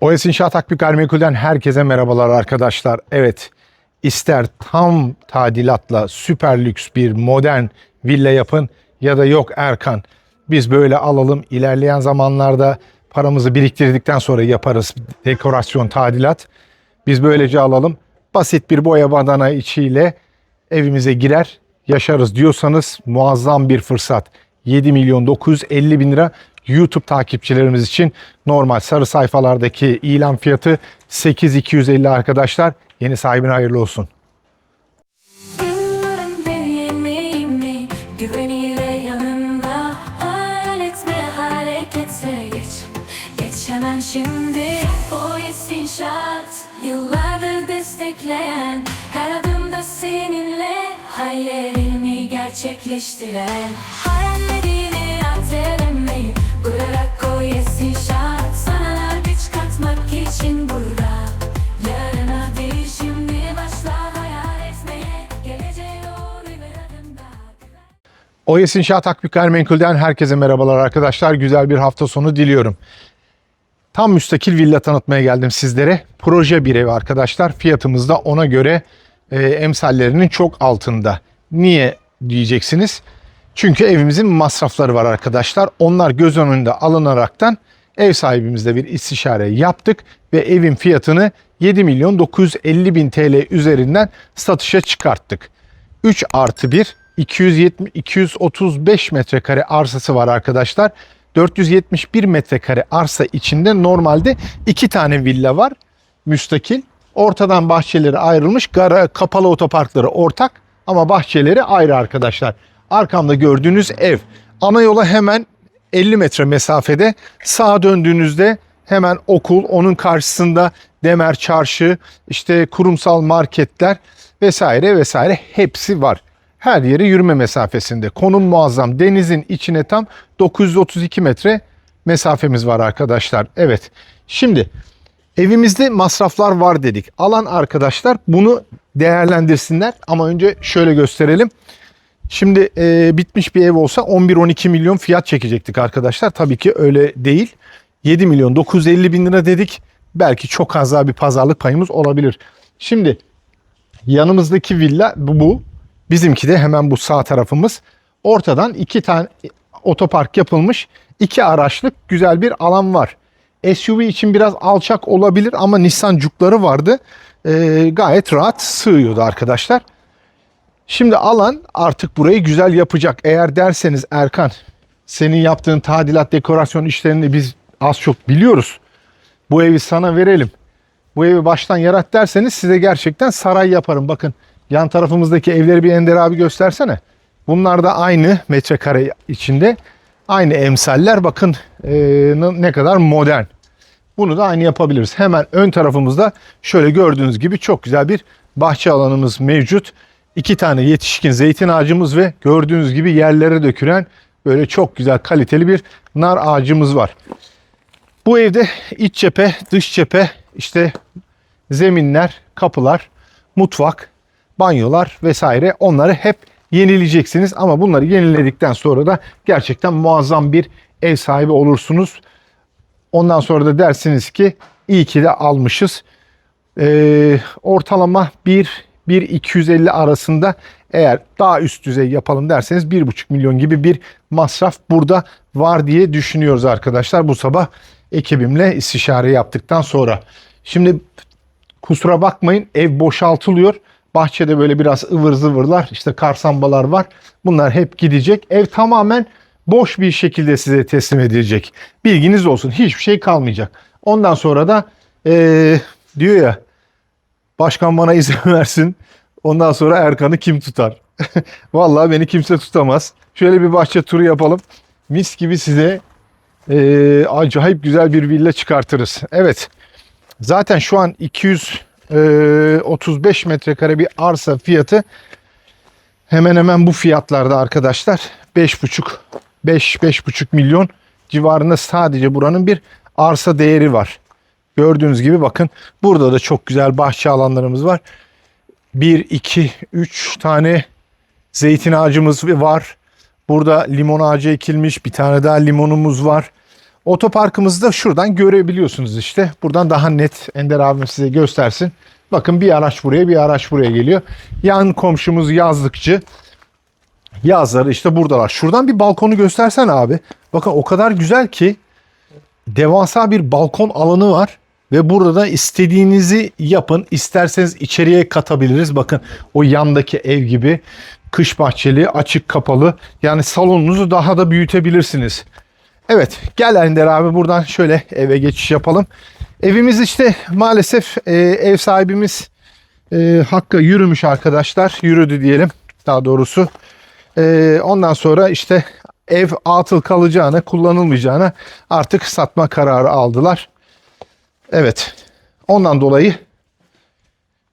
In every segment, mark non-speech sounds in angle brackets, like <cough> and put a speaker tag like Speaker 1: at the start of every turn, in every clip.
Speaker 1: OS İnşaat Akbük Gayrimenkul'den herkese merhabalar arkadaşlar. Evet, ister tam tadilatla süper lüks bir modern villa yapın ya da yok Erkan. Biz böyle alalım ilerleyen zamanlarda paramızı biriktirdikten sonra yaparız dekorasyon tadilat. Biz böylece alalım. Basit bir boya badana içiyle evimize girer yaşarız diyorsanız muazzam bir fırsat. 7 milyon 950 bin lira YouTube takipçilerimiz için normal sarı sayfalardaki ilan fiyatı 8250 arkadaşlar. Yeni sahibine hayırlı olsun.
Speaker 2: Şimdi. O inşaat Yıllardır destekleyen Her adımda seninle Hayallerini gerçekleştiren. Hayallerini
Speaker 1: OS İnşaat Akbük Gayrimenkul'den herkese merhabalar arkadaşlar. Güzel bir hafta sonu diliyorum. Tam müstakil villa tanıtmaya geldim sizlere. Proje bir ev arkadaşlar. Fiyatımız da ona göre e, emsallerinin çok altında. Niye diyeceksiniz? Çünkü evimizin masrafları var arkadaşlar. Onlar göz önünde alınaraktan ev sahibimizle bir istişare yaptık ve evin fiyatını 7 milyon 950 bin TL üzerinden satışa çıkarttık. 3 artı 1 270, 235 metrekare arsası var arkadaşlar. 471 metrekare arsa içinde normalde iki tane villa var. Müstakil. Ortadan bahçeleri ayrılmış. Gara, kapalı otoparkları ortak ama bahçeleri ayrı arkadaşlar. Arkamda gördüğünüz ev. Ana yola hemen 50 metre mesafede. Sağa döndüğünüzde hemen okul, onun karşısında Demer Çarşı, işte kurumsal marketler vesaire vesaire hepsi var. Her yeri yürüme mesafesinde. Konum muazzam. Denizin içine tam 932 metre mesafemiz var arkadaşlar. Evet. Şimdi evimizde masraflar var dedik. Alan arkadaşlar bunu değerlendirsinler ama önce şöyle gösterelim. Şimdi e, bitmiş bir ev olsa 11-12 milyon fiyat çekecektik arkadaşlar. Tabii ki öyle değil. 7 milyon 950 bin lira dedik. Belki çok az daha bir pazarlık payımız olabilir. Şimdi yanımızdaki villa bu, bu. Bizimki de hemen bu sağ tarafımız. Ortadan iki tane otopark yapılmış. iki araçlık güzel bir alan var. SUV için biraz alçak olabilir ama Nissan Juke'ları vardı. Ee, gayet rahat sığıyordu arkadaşlar. Şimdi alan artık burayı güzel yapacak. Eğer derseniz Erkan senin yaptığın tadilat dekorasyon işlerini biz az çok biliyoruz. Bu evi sana verelim. Bu evi baştan yarat derseniz size gerçekten saray yaparım. Bakın yan tarafımızdaki evleri bir Ender abi göstersene. Bunlar da aynı metrekare içinde. Aynı emsaller bakın e, ne kadar modern. Bunu da aynı yapabiliriz. Hemen ön tarafımızda şöyle gördüğünüz gibi çok güzel bir bahçe alanımız mevcut. İki tane yetişkin zeytin ağacımız ve gördüğünüz gibi yerlere dökülen böyle çok güzel kaliteli bir nar ağacımız var. Bu evde iç cephe, dış cephe, işte zeminler, kapılar, mutfak, banyolar vesaire onları hep yenileyeceksiniz. Ama bunları yeniledikten sonra da gerçekten muazzam bir ev sahibi olursunuz. Ondan sonra da dersiniz ki iyi ki de almışız. Ee, ortalama 1 1 250 arasında eğer daha üst düzey yapalım derseniz 1,5 milyon gibi bir masraf burada var diye düşünüyoruz arkadaşlar. Bu sabah ekibimle istişare yaptıktan sonra. Şimdi kusura bakmayın ev boşaltılıyor. Bahçede böyle biraz ıvır zıvırlar işte karsambalar var. Bunlar hep gidecek. Ev tamamen boş bir şekilde size teslim edilecek. Bilginiz olsun hiçbir şey kalmayacak. Ondan sonra da eee, diyor ya başkan bana izin <laughs> versin. Ondan sonra Erkan'ı kim tutar? <laughs> Vallahi beni kimse tutamaz. Şöyle bir bahçe turu yapalım. Mis gibi size eee, acayip güzel bir villa çıkartırız. Evet. Zaten şu an 235 metrekare bir arsa fiyatı hemen hemen bu fiyatlarda arkadaşlar. 5,5 5 5,5 milyon civarında sadece buranın bir arsa değeri var. Gördüğünüz gibi bakın burada da çok güzel bahçe alanlarımız var. 1 2 3 tane zeytin ağacımız var. Burada limon ağacı ekilmiş. Bir tane daha limonumuz var. Otoparkımızı da şuradan görebiliyorsunuz işte. Buradan daha net Ender abim size göstersin. Bakın bir araç buraya bir araç buraya geliyor. Yan komşumuz yazlıkçı. Yazları işte buradalar. Şuradan bir balkonu göstersen abi. Bakın o kadar güzel ki devasa bir balkon alanı var. Ve burada da istediğinizi yapın. İsterseniz içeriye katabiliriz. Bakın o yandaki ev gibi kış bahçeli, açık kapalı. Yani salonunuzu daha da büyütebilirsiniz. Evet gel Ender abi buradan şöyle eve geçiş yapalım. Evimiz işte maalesef e, ev sahibimiz e, Hakk'a yürümüş arkadaşlar. Yürüdü diyelim daha doğrusu. E, ondan sonra işte ev atıl kalacağına, kullanılmayacağına artık satma kararı aldılar. Evet. Ondan dolayı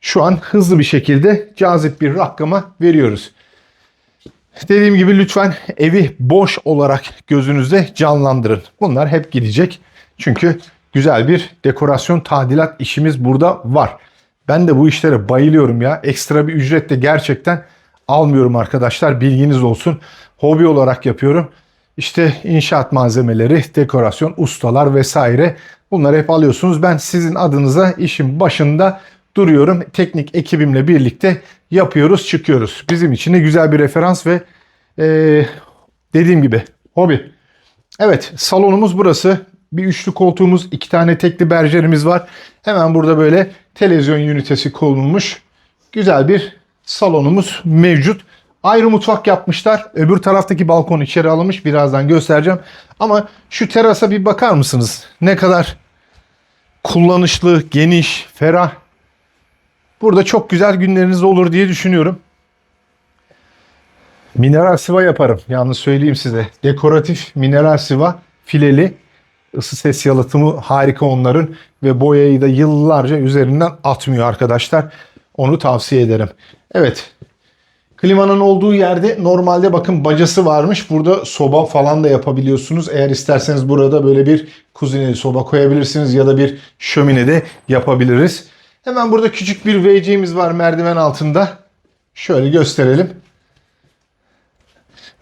Speaker 1: şu an hızlı bir şekilde cazip bir rakama veriyoruz. Dediğim gibi lütfen evi boş olarak gözünüzde canlandırın. Bunlar hep gidecek. Çünkü güzel bir dekorasyon tadilat işimiz burada var. Ben de bu işlere bayılıyorum ya. Ekstra bir ücret de gerçekten almıyorum arkadaşlar. Bilginiz olsun. Hobi olarak yapıyorum. İşte inşaat malzemeleri, dekorasyon, ustalar vesaire bunları hep alıyorsunuz. Ben sizin adınıza işin başında duruyorum. Teknik ekibimle birlikte yapıyoruz, çıkıyoruz. Bizim için de güzel bir referans ve eee, dediğim gibi hobi. Evet salonumuz burası. Bir üçlü koltuğumuz, iki tane tekli berjerimiz var. Hemen burada böyle televizyon ünitesi konulmuş. Güzel bir salonumuz mevcut. Ayrı mutfak yapmışlar. Öbür taraftaki balkon içeri alınmış. Birazdan göstereceğim. Ama şu terasa bir bakar mısınız? Ne kadar kullanışlı, geniş, ferah. Burada çok güzel günleriniz olur diye düşünüyorum. Mineral sıva yaparım. Yalnız söyleyeyim size. Dekoratif mineral sıva fileli. Isı ses yalıtımı harika onların. Ve boyayı da yıllarca üzerinden atmıyor arkadaşlar. Onu tavsiye ederim. Evet. Klimanın olduğu yerde normalde bakın bacası varmış. Burada soba falan da yapabiliyorsunuz. Eğer isterseniz burada böyle bir kuzineli soba koyabilirsiniz ya da bir şömine de yapabiliriz. Hemen burada küçük bir WC'miz var merdiven altında. Şöyle gösterelim.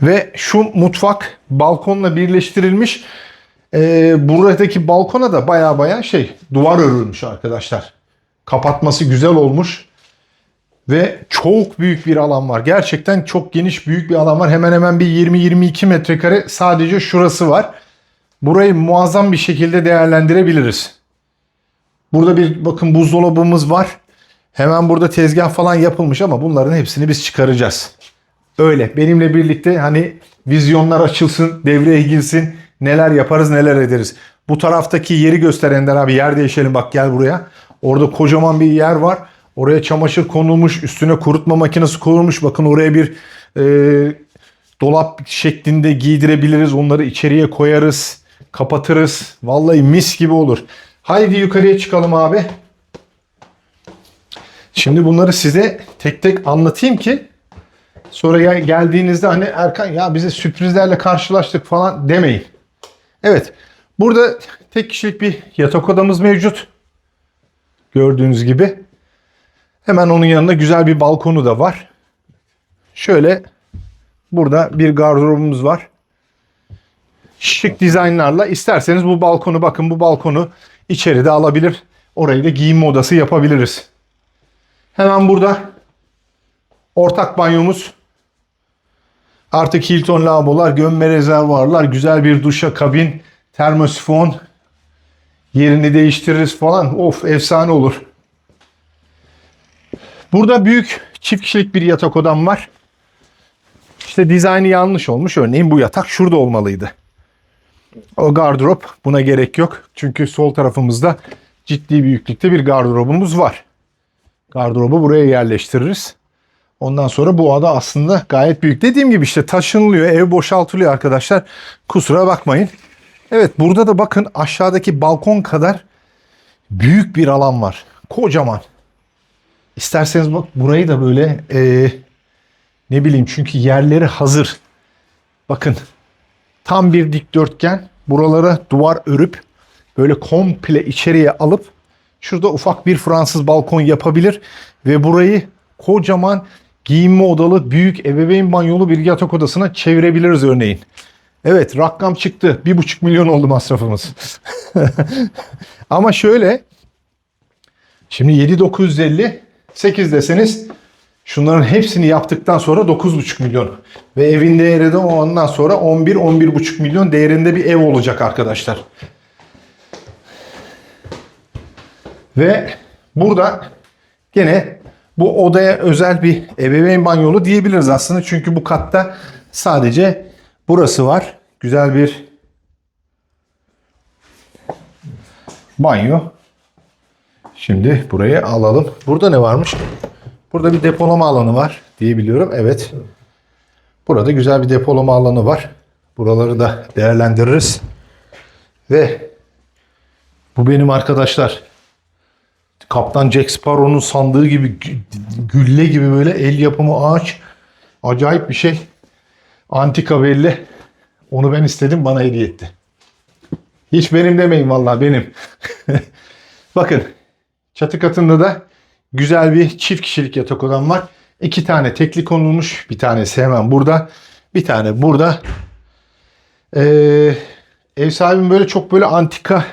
Speaker 1: Ve şu mutfak balkonla birleştirilmiş. Ee, buradaki balkona da baya baya şey duvar örülmüş arkadaşlar. Kapatması güzel olmuş. Ve çok büyük bir alan var. Gerçekten çok geniş büyük bir alan var. Hemen hemen bir 20-22 metrekare sadece şurası var. Burayı muazzam bir şekilde değerlendirebiliriz. Burada bir bakın buzdolabımız var. Hemen burada tezgah falan yapılmış ama bunların hepsini biz çıkaracağız. Öyle benimle birlikte hani vizyonlar açılsın, devreye girsin. Neler yaparız, neler ederiz. Bu taraftaki yeri göster Ender abi. Yer değişelim bak gel buraya. Orada kocaman bir yer var. Oraya çamaşır konulmuş, üstüne kurutma makinesi konulmuş. Bakın oraya bir e, dolap şeklinde giydirebiliriz. Onları içeriye koyarız, kapatırız. Vallahi mis gibi olur. Haydi yukarıya çıkalım abi. Şimdi bunları size tek tek anlatayım ki sonra gel- geldiğinizde hani Erkan ya bize sürprizlerle karşılaştık falan demeyin. Evet. Burada tek kişilik bir yatak odamız mevcut. Gördüğünüz gibi. Hemen onun yanında güzel bir balkonu da var. Şöyle burada bir gardırobumuz var. Şık dizaynlarla isterseniz bu balkonu bakın bu balkonu içeride alabilir. Orayı da giyinme odası yapabiliriz. Hemen burada ortak banyomuz. Artık Hilton lavabolar, gömme rezervuarlar, güzel bir duşa kabin, termosifon, yerini değiştiririz falan. Of efsane olur. Burada büyük çift kişilik bir yatak odam var. İşte dizaynı yanlış olmuş. Örneğin bu yatak şurada olmalıydı. O gardırop buna gerek yok. Çünkü sol tarafımızda ciddi büyüklükte bir gardırobumuz var. Gardırobu buraya yerleştiririz. Ondan sonra bu ada aslında gayet büyük. Dediğim gibi işte taşınılıyor, ev boşaltılıyor arkadaşlar. Kusura bakmayın. Evet burada da bakın aşağıdaki balkon kadar büyük bir alan var. Kocaman. İsterseniz bak burayı da böyle eee, ne bileyim çünkü yerleri hazır. Bakın tam bir dikdörtgen buralara duvar örüp böyle komple içeriye alıp şurada ufak bir Fransız balkon yapabilir ve burayı kocaman giyinme odalı büyük ebeveyn banyolu bir yatak odasına çevirebiliriz örneğin. Evet rakam çıktı. Bir buçuk milyon oldu masrafımız. <laughs> Ama şöyle şimdi 7950 8 deseniz şunların hepsini yaptıktan sonra 9,5 milyon. Ve evin değeri de ondan sonra 11-11,5 milyon değerinde bir ev olacak arkadaşlar. Ve burada gene bu odaya özel bir ebeveyn banyolu diyebiliriz aslında. Çünkü bu katta sadece burası var. Güzel bir banyo. Şimdi burayı alalım. Burada ne varmış? Burada bir depolama alanı var diyebiliyorum. Evet. Burada güzel bir depolama alanı var. Buraları da değerlendiririz. Ve bu benim arkadaşlar. Kaptan Jack Sparrow'un sandığı gibi gü- gülle gibi böyle el yapımı ağaç. Acayip bir şey. Antika belli. Onu ben istedim bana hediye etti. Hiç benim demeyin vallahi benim. <laughs> Bakın çatı katında da güzel bir çift kişilik yatak odam var. İki tane tekli konulmuş. Bir tanesi hemen burada. Bir tane burada. Ee, ev sahibim böyle çok böyle antika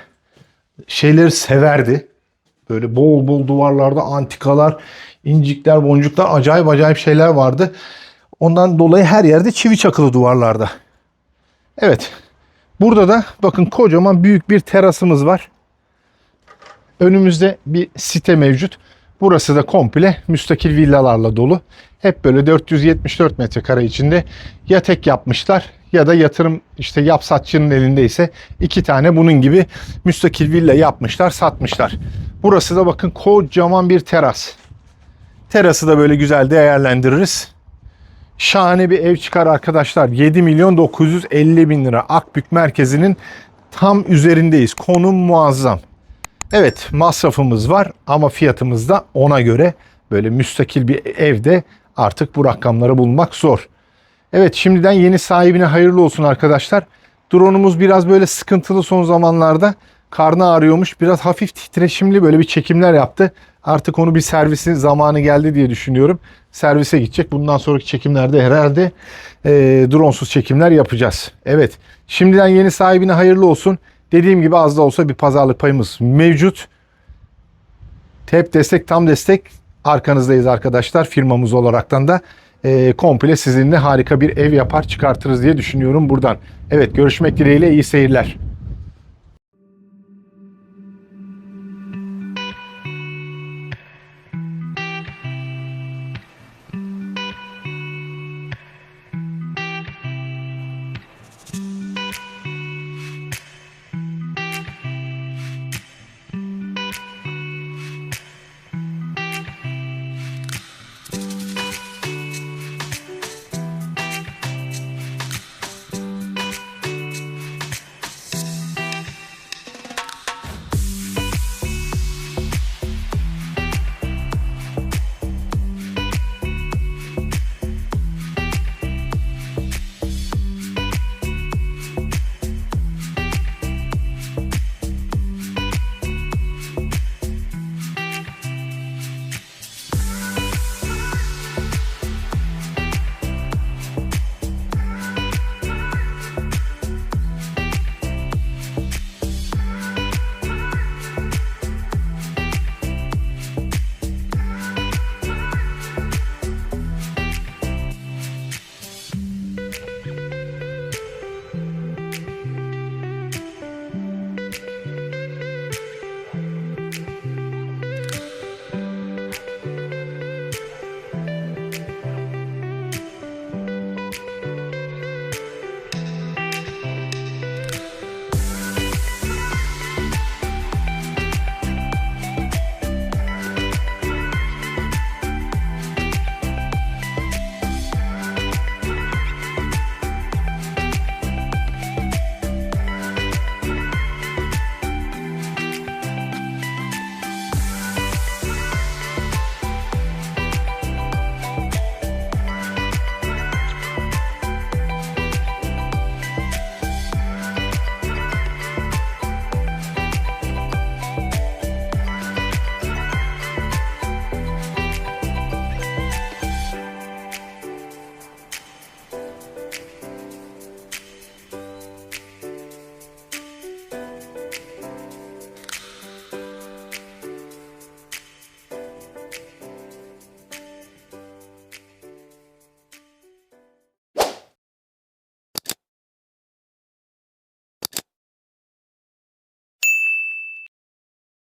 Speaker 1: şeyleri severdi. Böyle bol bol duvarlarda antikalar, incikler, boncuklar acayip acayip şeyler vardı. Ondan dolayı her yerde çivi çakılı duvarlarda. Evet. Burada da bakın kocaman büyük bir terasımız var. Önümüzde bir site mevcut. Burası da komple müstakil villalarla dolu. Hep böyle 474 metrekare içinde ya tek yapmışlar ya da yatırım işte yapsatçının elindeyse iki tane bunun gibi müstakil villa yapmışlar satmışlar. Burası da bakın kocaman bir teras. Terası da böyle güzel değerlendiririz. Şahane bir ev çıkar arkadaşlar. 7 milyon 950 bin lira. Akbük merkezinin tam üzerindeyiz. Konum muazzam. Evet masrafımız var ama fiyatımız da ona göre böyle müstakil bir evde artık bu rakamları bulmak zor. Evet şimdiden yeni sahibine hayırlı olsun arkadaşlar. Drone'umuz biraz böyle sıkıntılı son zamanlarda. Karnı ağrıyormuş. Biraz hafif titreşimli böyle bir çekimler yaptı. Artık onu bir servisin zamanı geldi diye düşünüyorum. Servise gidecek. Bundan sonraki çekimlerde herhalde e, dronesuz çekimler yapacağız. Evet. Şimdiden yeni sahibine hayırlı olsun. Dediğim gibi az da olsa bir pazarlık payımız mevcut. Hep destek tam destek arkanızdayız arkadaşlar firmamız olaraktan da e, komple sizinle harika bir ev yapar çıkartırız diye düşünüyorum buradan. Evet görüşmek dileğiyle iyi seyirler.